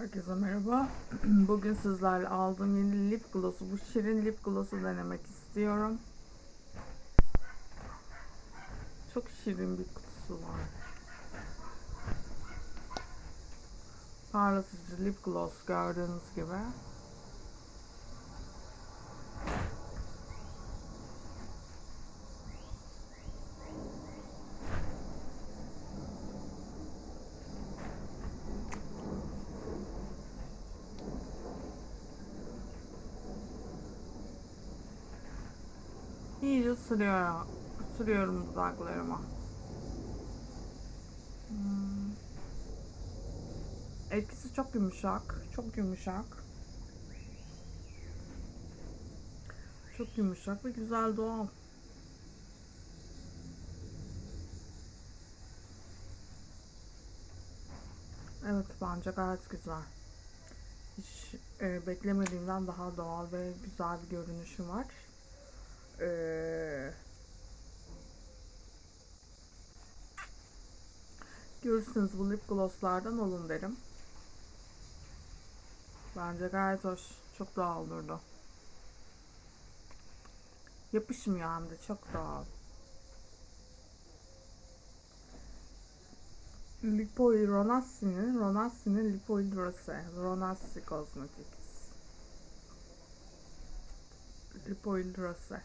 Herkese merhaba. Bugün sizlerle aldığım yeni lip gloss'u, bu şirin lip gloss'u denemek istiyorum. Çok şirin bir kutusu var. Parlatıcı lip gloss gördüğünüz gibi. İyice sürüyor, sürüyorum dudaklarıma. Hmm. Etkisi çok yumuşak, çok yumuşak. Çok yumuşak ve güzel doğal. Evet bence gayet güzel. Hiç e, beklemediğimden daha doğal ve güzel bir görünüşü var. Ee, görürsünüz bu lip glosslardan olun derim. Bence gayet hoş. Çok doğal durdu. Yapışmıyor hem de çok doğal. Lipoil Ronassi'nin Ronassi'nin Lipoil Rose Ronassi Cosmetics Lipoil Rose